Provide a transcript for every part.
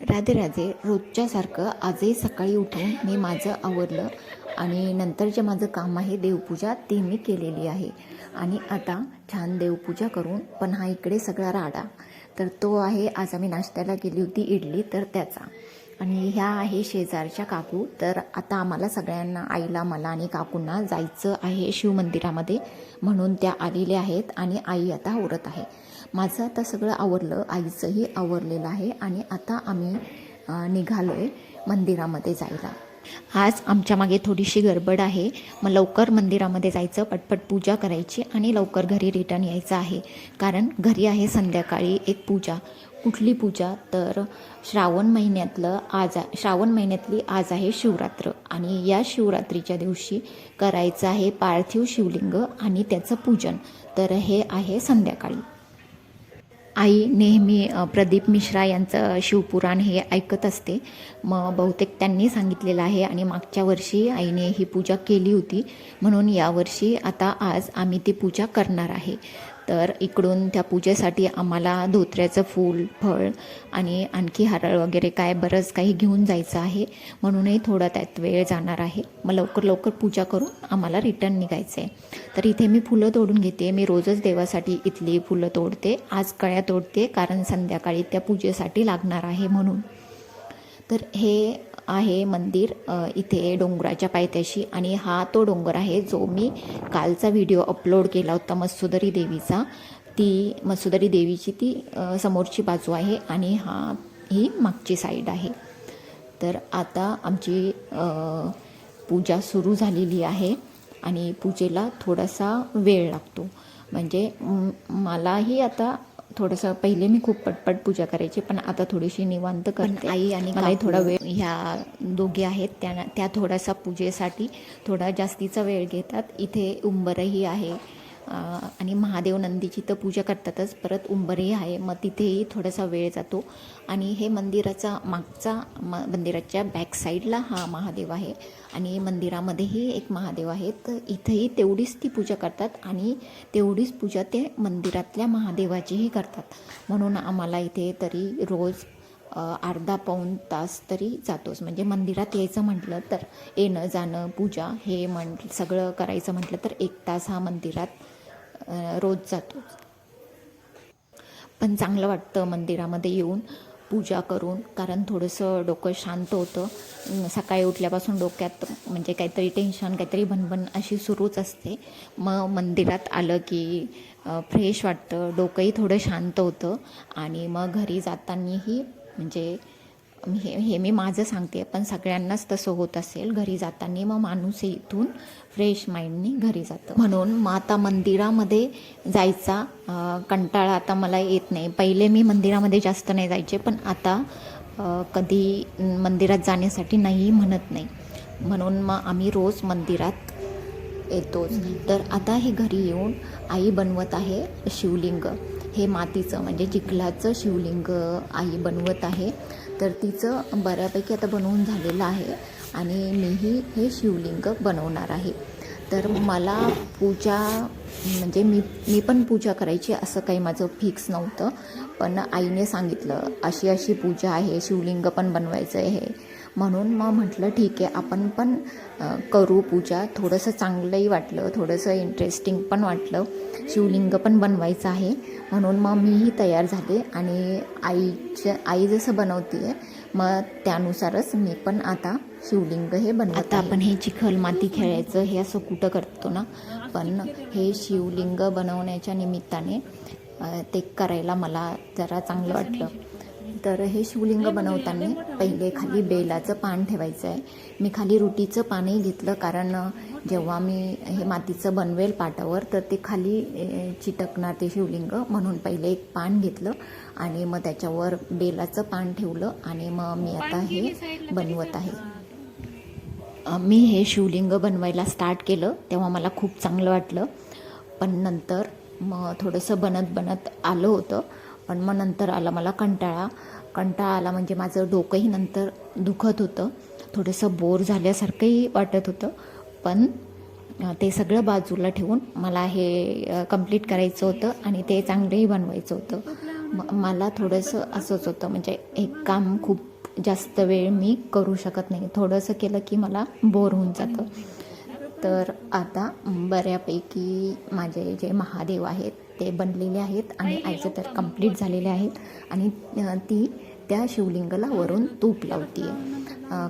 राधे राधे रोजच्यासारखं आजही सकाळी उठून मी माझं आवरलं आणि नंतर जे माझं काम आहे देवपूजा ती मी केलेली आहे. आणि आता छान देवपूजा करून पण हा इकडे सगळा राडा. तर तो आहे आज आम्ही नाश्त्याला गेली होती इडली तर त्याचा. आणि ह्या आहे शेजारच्या काकू. तर आता आम्हाला सगळ्यांना आईला मला आणि काकूंना जायचं आहे शिवमंदिरामध्ये म्हणून त्या आलेल्या आहेत आणि आई आता आवरत आहे. माझं आता सगळं आवरलं आईचंही आवरलेलं आहे आणि आता आम्ही निघालो आहे मंदिरामध्ये जायला. आज आमच्या मागे थोडीशी गडबड आहे. मग लवकर मंदिरामध्ये जायचं पटपट पूजा करायची आणि लवकर घरी रिटर्न यायचं आहे. कारण घरी आहे संध्याकाळी एक पूजा. कुठली पूजा? तर श्रावण महिन्यातलं आज श्रावण महिन्यातली आज आहे शिवरात्र. आणि या शिवरात्रीच्या दिवशी करायचं आहे पार्थिव शिवलिंग आणि त्याचं पूजन. तर हे आहे संध्याकाळी. आई नेहमी प्रदीप मिश्रा यांचं शिवपुराण हे ऐकत असते. मग बहुतेक त्यांनी सांगितलेलं आहे आणि मागच्या वर्षी आईने ही पूजा केली होती. म्हणून यावर्षी आता आज आम्ही ती पूजा करणार आहे. तर इकडून त्या पूजेसाठी आम्हाला धोत्र्याचं फूल फळ आणि आणखी हरळ वगैरे काय बरंच काही घेऊन जायचं आहे. म्हणूनही थोडा त्यात वेळ जाणार आहे. मग लवकर लवकर पूजा करून आम्हाला रिटर्न निघायचं आहे तर इथे मी फुलं तोडून घेते. मी रोजच देवासाठी इथली फुलं तोडते. आज कळ्या तोडते कारण संध्याकाळी त्या पूजेसाठी लागणार आहे म्हणून. तर हे आहे मंदिर इथे डोंगराच्या पायथ्याशी आणि हा तो डोंगर आहे जो मी कालचा व्हिडिओ अपलोड केला होता मत्सुदरी देवीचा. ती मत्सुदरी देवीची ती समोरची बाजू आहे आणि हा ही मागची साईड आहे. तर आता आमची पूजा सुरू झालेली आहे आणि पूजेला थोडासा वेळ लागतो. म्हणजे मलाही आता थोडंसं पहिले मी खूप पटपट पूजा करायची पण आता थोडीशी निवांत करते. आई आणि मलाही थोडा वेळ ह्या दोघी आहेत त्या त्या थोडासा पूजेसाठी थोडा जास्तीचा वेळ घेतात. इथे उंबरही आहे आणि महादेव नंदीची तर पूजा करतातच परत उंबरही आहे मग तिथेही थोडासा वेळ जातो. आणि हे मंदिराचा मागचा म मंदिराच्या बॅक साईडला हा महादेव आहे. आणि मंदिरामध्येही एक महादेव आहे तर इथेही तेवढीच ती पूजा करतात आणि तेवढीच पूजा ते मंदिरातल्या महादेवाचीही करतात. म्हणून आम्हाला इथे तरी रोज अर्धा पाऊण तास तरी जातोच. म्हणजे मंदिरात यायचं म्हटलं तर येणं जाणं पूजा हे म्हण सगळं करायचं म्हटलं तर एक तास हा मंदिरात रोज जातो पण चांगलं वाटतं मंदिरामध्ये येऊन पूजा करून कारण थोडंसं डोकं शांत होतं. सकाळी उठल्यापासून डोक्यात म्हणजे काहीतरी टेन्शन काहीतरी भनभन अशी सुरूच असते. मग मंदिरात आलं की फ्रेश वाटतं डोकंही थोडं शांत होतं आणि मग घरी जातानाही म्हणजे हे हे मी माझं सांगते पण सगळ्यांनाच तसं होत असेल. घरी जाताना मग माणूस इथून फ्रेश माइंडनी घरी जातं. म्हणून मग आता मंदिरामध्ये जायचा कंटाळा आता मला येत नाही. पहिले मी मंदिरामध्ये जास्त नाही जायचे पण आता कधी मंदिरात जाण्यासाठी नाही म्हणत नाही. म्हणून मग आम्ही रोज मंदिरात येतोच तर आता हे घरी येऊन आई बनवत आहे शिवलिंग. हे मातीचं म्हणजे चिखलाचं शिवलिंग आई बनवत आहे. तर तिचं बऱ्यापैकी आता बनवून झालेलं आहे आणि मीही हे शिवलिंग बनवणार आहे. तर मला पूजा म्हणजे मी मी पण पूजा करायची असं काही माझं फिक्स नव्हतं. पण आईने सांगितलं अशी अशी पूजा आहे शिवलिंग पण बनवायचं आहे म्हणून मग म्हटलं ठीक आहे आपण पण करू पूजा. थोडंसं चांगलंही वाटलं थोडंसं इंटरेस्टिंग पण वाटलं. शिवलिंग पण बनवायचं आहे. म्हणून मग मीही तयार झाले आणि आईच्या आई जसं बनवते आहे मग त्यानुसारच मी पण आता शिवलिंग हे बनवत. आता आपण हे चिखल माती खेळायचं हे असं कुठं करतो ना? पण हे शिवलिंग बनवण्याच्या निमित्ताने ते करायला मला जरा चांगलं वाटलं. तर हे शिवलिंग बनवताना पहिले खाली बेलाचं पान ठेवायचं आहे मी खाली रुटीचं पानही घेतलं कारण जेव्हा मी हे मातीचं बनवेल पाटावर तर ते खाली चिटकणार ते शिवलिंग म्हणून पहिले एक पान घेतलं आणि मग त्याच्यावर बेलाचं पान ठेवलं आणि मग मी आता हे बनवत आहे. मी हे शिवलिंग बनवायला स्टार्ट केलं तेव्हा मला खूप चांगलं वाटलं. पण नंतर मग थोडंसं बनत बनत आलं होतं. पण मग नंतर आला मला कंटाळा. कंटाळा आला म्हणजे माझं डोकंही नंतर दुखत होतं. थोडंसं बोर झाल्यासारखंही वाटत होतं. पण ते सगळं बाजूला ठेवून मला हे कंप्लीट करायचं होतं आणि ते चांगलंही बनवायचं होतं. मला थोडंसं असंच होतं. म्हणजे एक काम खूप जास्त वेळ मी करू शकत नाही. थोडंसं केलं की मला बोर होऊन जातं. तर आता बऱ्यापैकी माझे जे महादेव आहेत ते बनलेले आहेत आणि आईचं तर कंप्लीट झालेले आहेत आणि ती त्या शिवलिंगाला वरून तूप लावते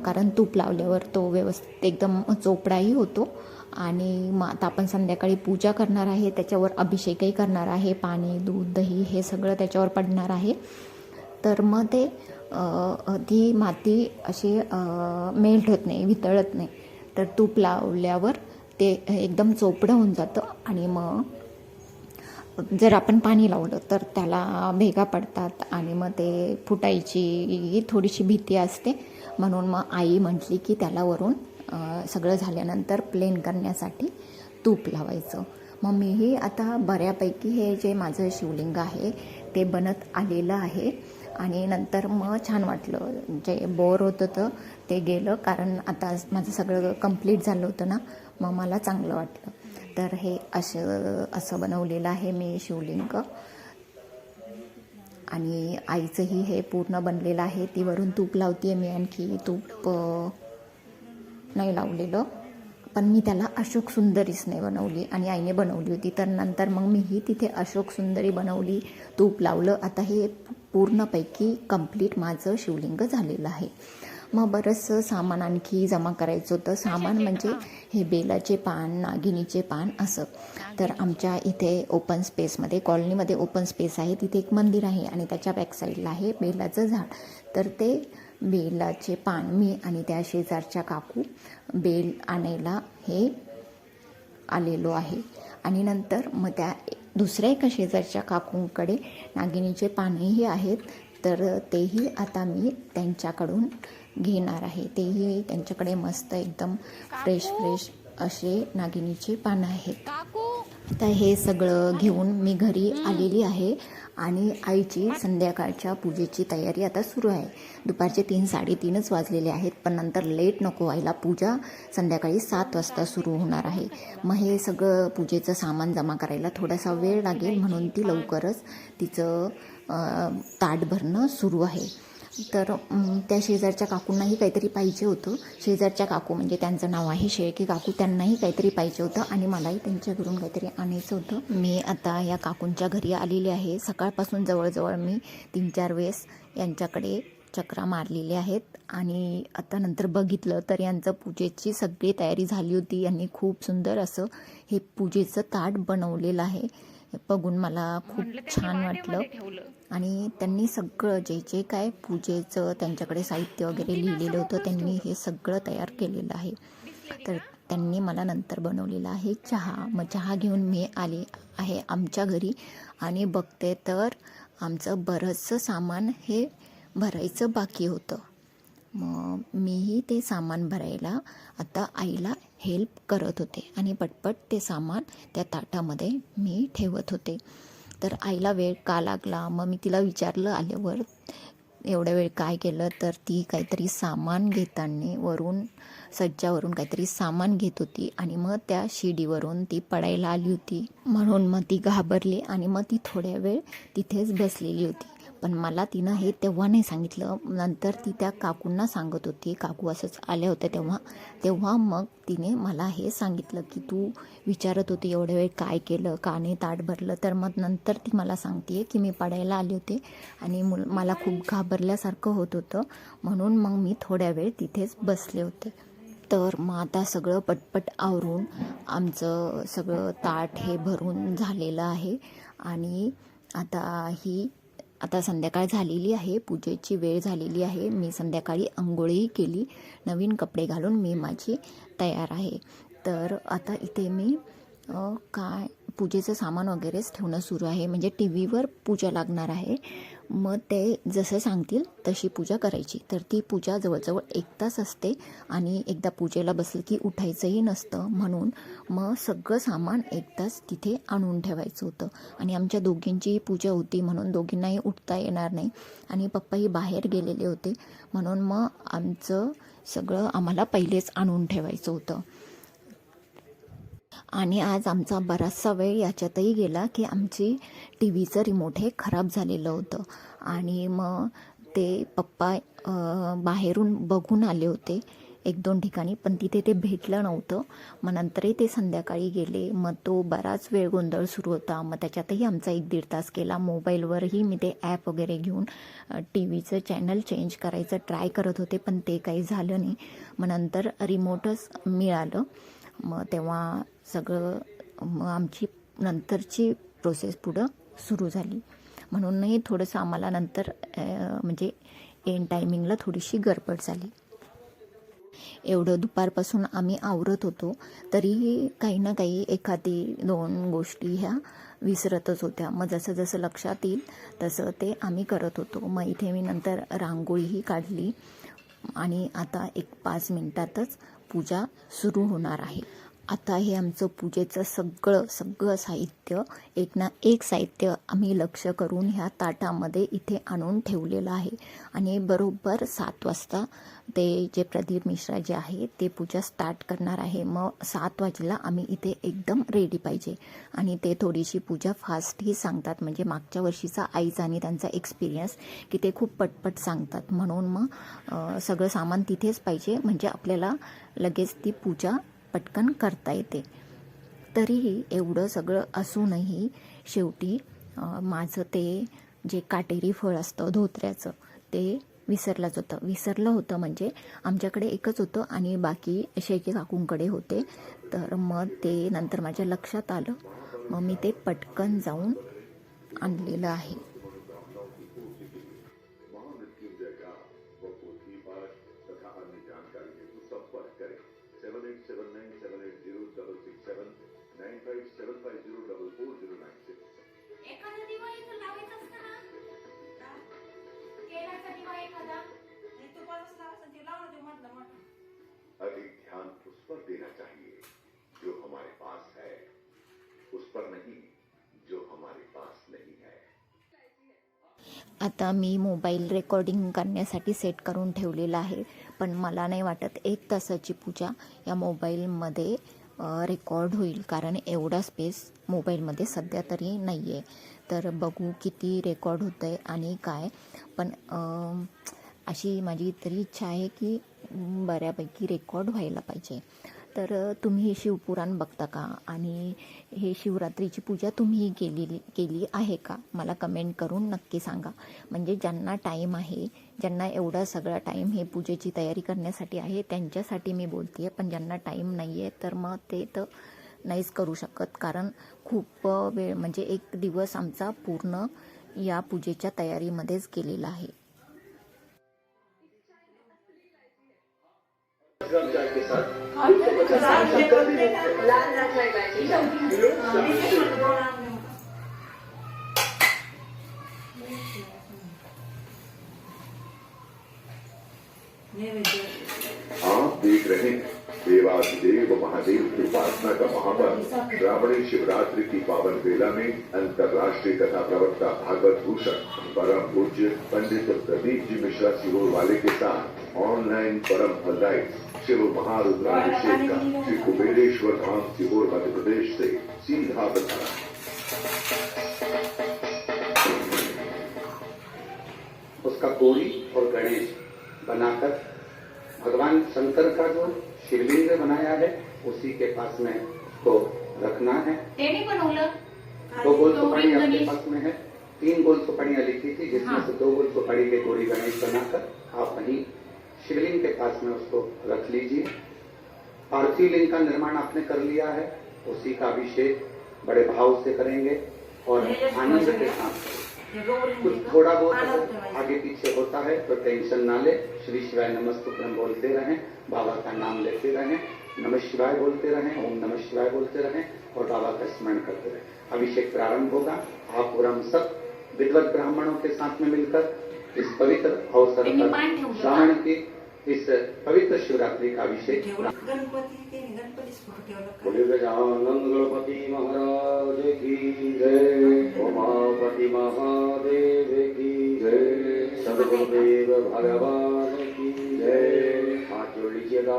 कारण तूप लावल्यावर तो व्यवस्थित एकदम चोपडाही होतो. आणि मग आता आपण संध्याकाळी पूजा करणार आहे त्याच्यावर अभिषेकही करणार आहे पाणी दूध दही हे सगळं त्याच्यावर पडणार आहे. तर मग ते ती माती अशी मेल्ट होत नाही वितळत नाही. तर तूप लावल्यावर ते एकदम चोपडं होऊन जातं आणि मग जर आपण पाणी लावलं तर त्याला भेगा पडतात आणि मग ते फुटायची थोडीशी भीती असते. म्हणून मग आई म्हटली की त्याला वरून सगळं झाल्यानंतर प्लेन करण्यासाठी तूप लावायचं. मग मीही आता बऱ्यापैकी हे जे माझं शिवलिंग आहे ते बनत आलेलं आहे. आणि नंतर मग छान वाटलं. जे बोर होत होतं ते गेलं. कारण आता माझं सगळं कंप्लीट झालं होतं ना. मग मला चांगलं वाटलं. तर हे असं असं बनवलेलं आहे मी शिवलिंग. आणि आईचंही हे पूर्ण बनलेलं आहे. ती वरून तूप लावते मी आणखी. तूप नाही लावलेलं. पण मी त्याला अशोक सुंदरीच नाही बनवली आणि आईने बनवली होती. तर नंतर मग मीही तिथे अशोक सुंदरी बनवली तूप लावलं. आता हे पूर्णपैकी कंप्लीट माझं शिवलिंग झालेलं आहे. मग बरंचसं सामान आणखी जमा करायचं होतं. सामान म्हणजे हे. बेलाचे पान नागिनीचे पान असं. तर आमच्या इथे ओपन स्पेसमध्ये कॉलनीमध्ये ओपन स्पेस आहे. तिथे एक मंदिर आहे आणि त्याच्या बॅकसाईडला आहे बेलाचं झाड. तर ते बेलाचे पान मी आणि त्या शेजारच्या काकू बेल आणायला हे आलेलो आहे. आणि नंतर मग त्या दुसऱ्या एका शेजारच्या काकूंकडे नागिनीचे पानेही आहेत. तर तेही आता मी त्यांच्याकडून घेणार आहे. तेही त्यांच्याकडे मस्त एकदम फ्रेश फ्रेश असे नागिनीचे पानं आहेत. तर हे सगळं घेऊन मी घरी आलेली आहे आणि आईची संध्याकाळच्या पूजेची तयारी आता सुरू आहे. दुपारचे तीन साडेतीनच वाजलेले आहेत पण नंतर लेट नको व्हायला पूजा संध्याकाळी सात वाजता सुरू होणार आहे. मग हे सगळं पूजेचं सामान जमा करायला थोडासा वेळ लागेल म्हणून ती लवकरच तिचं ताट भरणं सुरू आहे. तर त्या शेजारच्या काकूंनाही काहीतरी पाहिजे होतं. शेजारच्या काकू म्हणजे त्यांचं नाव आहे शेळके काकू त्यांनाही काहीतरी पाहिजे होतं आणि मलाही त्यांच्याकडून काहीतरी आणायचं होतं. मी आता या काकूंच्या घरी आलेली आहे. सकाळपासून जवळजवळ मी तीन चार वेळेस यांच्याकडे चक्रा मारलेले आहेत. आणि आता नंतर बघितलं तर यांचं पूजेची सगळी तयारी झाली होती. यांनी खूप सुंदर असं हे पूजेचं ताट बनवलेलं आहे. हे बघून मला खूप छान वाटलं. आणि त्यांनी सगळं जे जे काय पूजेचं त्यांच्याकडे साहित्य वगैरे लिहिलेलं होतं त्यांनी हे सगळं तयार केलेलं आहे. तर त्यांनी मला नंतर बनवलेला आहे चहा. मग चहा घेऊन मी आले आहे आमच्या घरी आणि बघते तर आमचं बरंचसं सामान हे भरायचं बाकी होतं. मग मीही ते सामान भरायला आता आईला हेल्प करत होते आणि पटपट ते सामान त्या ताटामध्ये मी ठेवत होते. तर आईला वेळ का लागला? मग मी तिला विचारलं आल्यावर एवढ्या वेळ काय केलं? तर ती काहीतरी सामान घेताना वरून सज्जावरून काहीतरी सामान घेत होती आणि मग त्या शिडीवरून ती पडायला आली होती. म्हणून मग ती घाबरली आणि मग ती थोड्या वेळ तिथेच बसलेली होती. पण मला तिनं हे तेव्हा नाही सांगितलं. नंतर ती त्या काकूंना सांगत होती. काकू असंच आल्या होत्या तेव्हा. तेव्हा मग तिने मला हे सांगितलं की तू विचारत होती एवढ्या वेळ काय केलं का नाही ताट भरलं. तर मग नंतर ती मला सांगते की मी पडायला आले होते आणि मुल मला खूप घाबरल्यासारखं होत होतं. म्हणून मग मी थोड्या वेळ तिथेच बसले होते. तर मग आता सगळं पटपट आवरून आमचं सगळं ताट हे भरून झालेलं आहे. आणि आता ही आता संध्याकाळ झालेली आहे पूजेची वेळ झालेली आहे. मी संध्याकाळी आंघोळही केली. नवीन कपडे घालून मी माझी तयार आहे. तर आता इथे मी काय पूजेचं सामान वगैरेच ठेवणं सुरू आहे. म्हणजे टी व्हीवर पूजा लागणार आहे. मग ते जसं सांगतील तशी पूजा करायची. तर ती पूजा जवळजवळ एक तास असते आणि एकदा पूजेला बसलं की उठायचंही नसतं. म्हणून मग सगळं सामान एक तास तिथे आणून ठेवायचं होतं. आणि आमच्या दोघींचीही पूजा होती म्हणून दोघींनाही उठता येणार नाही. आणि पप्पाही बाहेर गेलेले होते. म्हणून मग आमचं सगळं आम्हाला पहिलेच आणून ठेवायचं होतं. आणि आज आमचा बराचसा वेळ याच्यातही गेला की आमची टी व्हीचं रिमोट हे खराब झालेलं होतं. आणि मग ते पप्पा बाहेरून बघून आले होते एक दोन ठिकाणी पण तिथे ते भेटलं नव्हतं. मग नंतरही ते संध्याकाळी गेले. मग तो बराच वेळ गोंधळ सुरू होता. मग त्याच्यातही आमचा एक दीड तास केला. मोबाईलवरही मी ते ॲप वगैरे घेऊन टी व्हीचं चॅनल चेंज करायचं ट्राय करत होते पण ते काही झालं नाही. मग नंतर रिमोटच मिळालं. मग तेव्हा सगळं मग आमची नंतरची प्रोसेस पुढं सुरू झाली. म्हणूनही थोडंसं आम्हाला नंतर म्हणजे एन टायमिंगला थोडीशी गडबड झाली. एवढं दुपारपासून आम्ही आवरत होतो तरीही काही ना काही एखादी दोन गोष्टी ह्या विसरतच होत्या. मग जसं जसं लक्षात येईल तसं ते आम्ही करत होतो. मग इथे मी नंतर रांगोळीही काढली आणि आता एक पाच मिनटातच पूजा सुरू होणार आहे. आता हे आमचं पूजेचं सगळं सगळं साहित्य एक ना एक साहित्य आम्ही लक्ष करून ह्या ताटामध्ये इथे आणून ठेवलेलं आहे. आणि बरोबर सात वाजता ते जे प्रदीप मिश्रा जे आहे ते पूजा स्टार्ट करणार आहे. मग सात वाजेला आम्ही इथे एकदम रेडी पाहिजे. आणि ते थोडीशी पूजा फास्टही सांगतात. म्हणजे मागच्या वर्षीचा आईचा आणि त्यांचा एक्सपिरियन्स की ते खूप पटपट सांगतात. म्हणून मग सगळं सामान तिथेच पाहिजे. म्हणजे आपल्याला लगेच ती पूजा पटकन करता येते. तरीही एवढं सगळं असूनही शेवटी माझं ते जे काटेरी फळ असतं धोत्र्याचं ते विसरलंच होतं. विसरलं होतं म्हणजे आमच्याकडे एकच होतं आणि बाकी शेके काकूंकडे होते. तर मग ते नंतर माझ्या लक्षात आलं. मग मी ते पटकन जाऊन आणलेलं आहे. अधिक ध्यान उस पर देना चाहिए जो हमारे पास है। उस पर नहीं जो हमारे पास नहीं है। आता मी मोबाईल रेकॉर्डिंग करण्यासाठी सेट करून ठेवलेला आहे पण मला नाही वाटत एक तासाची पूजा या मोबाईलमध्ये रेकॉर्ड होईल कारण एवढा स्पेस मोबाईलमध्ये सध्या तरी नाही आहे तर बघू किती रेकॉर्ड होतं आहे आणि काय. पण अशी माझी तरी इच्छा आहे की बऱ्यापैकी रेकॉर्ड व्हायला पाहिजे. तर तुम्ही हे शिवपुराण बघता का? आणि हे शिवरात्रीची पूजा तुम्ही केलेली केली आहे का? मला कमेंट करून नक्की सांगा. म्हणजे ज्यांना टाईम आहे ज्यांना एवढा सगळा टाईम हे पूजेची तयारी करण्यासाठी आहे त्यांच्यासाठी मी बोलते आहे पण ज्यांना टाईम नाही आहे तर मग ते तर नाहीच करू शकत. कारण खूप वेळ म्हणजे एक दिवस आमचा पूर्ण या पूजेच्या तयारीमध्येच गेलेला आहे. नैवेद्य आप देख रहे हैं देवाधिदेव महादेव की उपासना का महापर्व। श्रावणी शिवरात्रि की पावन बेला में अंतर्राष्ट्रीय कथा प्रवक्ता भागवत भूषण परम पूज्य पंडित प्रदीप जी मिश्रा सिहोर वाले के साथ ऑनलाइन परम फलदायी शिव महारुद्राभिषेक का श्री कुबेरेश्वर धाम सिहोर मध्य प्रदेश से सीधा प्रसारण उसका कोरी और गणेश बनाकर भगवान शंकर का जो शिवलिंग बनाया है उसी के पास में उसको रखना है। दो गोल गौरी सुपारी आपके पास में है। तीन गोल सुपारियाँ लिखी थी जिसमें हाँ। से दो गोल सुपारी के गोरी गणेश बनाकर आप वहीं शिवलिंग के पास में उसको रख लीजिए। पार्थिव लिंग का निर्माण आपने कर लिया है उसी का अभिषेक बड़े भाव से करेंगे और आनंद के साथ। कुछ थोड़ा बहुत. आगे पीछे होता है तो टेंशन ना ले। श्री शिवाय नमस्तुभ्रम बोलते रहें बाबा का नाम लेते रहें नमः शिवाय बोलते रहें ओम नमः शिवाय बोलते रहें और बाबा का स्मरण करते रहें। अभिषेक प्रारंभ होगा। आप और हम सब विद्वत ब्राह्मणों के साथ में मिलकर इस पवित्र अवसर पर श्रावण की इस पवित्र शिवरात्रि का अभिषेक ठेवलं गणपती गजानंद गणपति महाराज की जय. उमापति महादेव की जय. सदगुरुदेव भगवान की जय. हाथ जोड़ लीजिएगा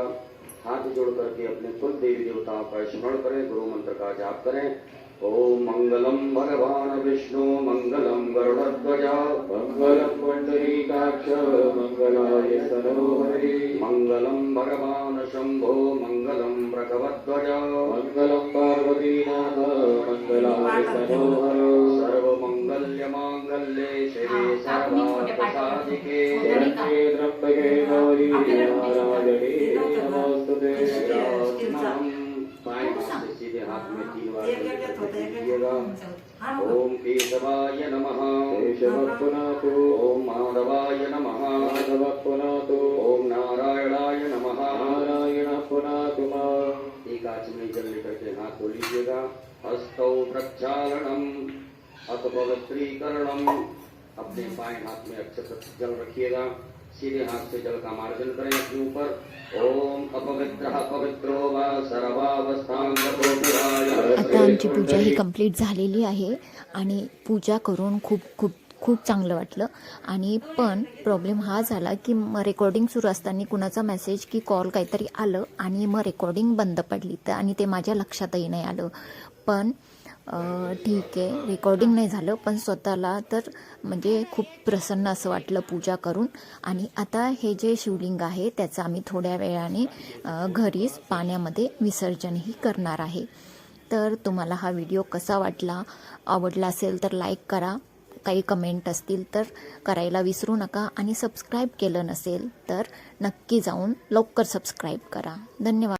हाथ जोड़ करके अपने कुल देवी देवताओं का स्मरण करें गुरु मंत्र का जाप करें। ओम मंगलम भगवान विष्णु मंगलम गरुड़ध्वजा मङ्गलं पुण्डरीकाक्ष मङ्गलाय सरोहरि मंगलम भगवान शंभो मंगलम भगवध्वजा मङ्गलं पार्वतीनाथ मङ्गलाय सरोहर सर्वमंगल्य मांगल्ये शिवे सर्वार्थसाधिके शरण्ये त्र्यम्बके गौरी नारायणे नमोस्तुते। बाएं सीधे हाथ में तीन बार है, कीजिएगा. ओम केशवाय नमः। केशवः पुनातु ओम माधवाय नमः। माधवः पुनातु ओम नारायणाय नमः। नारायणः पुनातु एक आंच में जल लेकर के हाथ धो लीजिएगा हस्तौ प्रक्षालनम। अथ पवित्रीकरणम अपने बाएं हाथ में अक्षत जल रखिएगा सीधे हाथ से जल का मार्जन करें अपने ऊपर ओम अपवित्र पवित्रो व आता आमची पूजा ही कंप्लीट झालेली आहे आणि पूजा करून खूप खूप खूप चांगलं वाटलं. आणि पण प्रॉब्लेम हा झाला की मग रेकॉर्डिंग सुरू असताना कुणाचा मेसेज की कॉल काहीतरी आलं आणि मग रेकॉर्डिंग बंद पडली तर आणि ते माझ्या लक्षातही नाही आलं. पण ठीक आहे. रेकॉर्डिंग नाही झालं पण स्वतःला तर म्हणजे खूप प्रसन्न असं वाटलं पूजा करून. आणि आता हे जे शिवलिंग आहे त्याचं आम्ही थोड्या वेळाने घरीच पाण्यामध्ये विसर्जनही करणार आहे. तर तुम्हाला हा व्हिडिओ कसा वाटला आवडला असेल तर लाईक करा. काही कमेंट असतील तर करायला विसरू नका. आणि सबस्क्राईब केलं नसेल तर नक्की जाऊन लवकर सबस्क्राईब करा. धन्यवाद.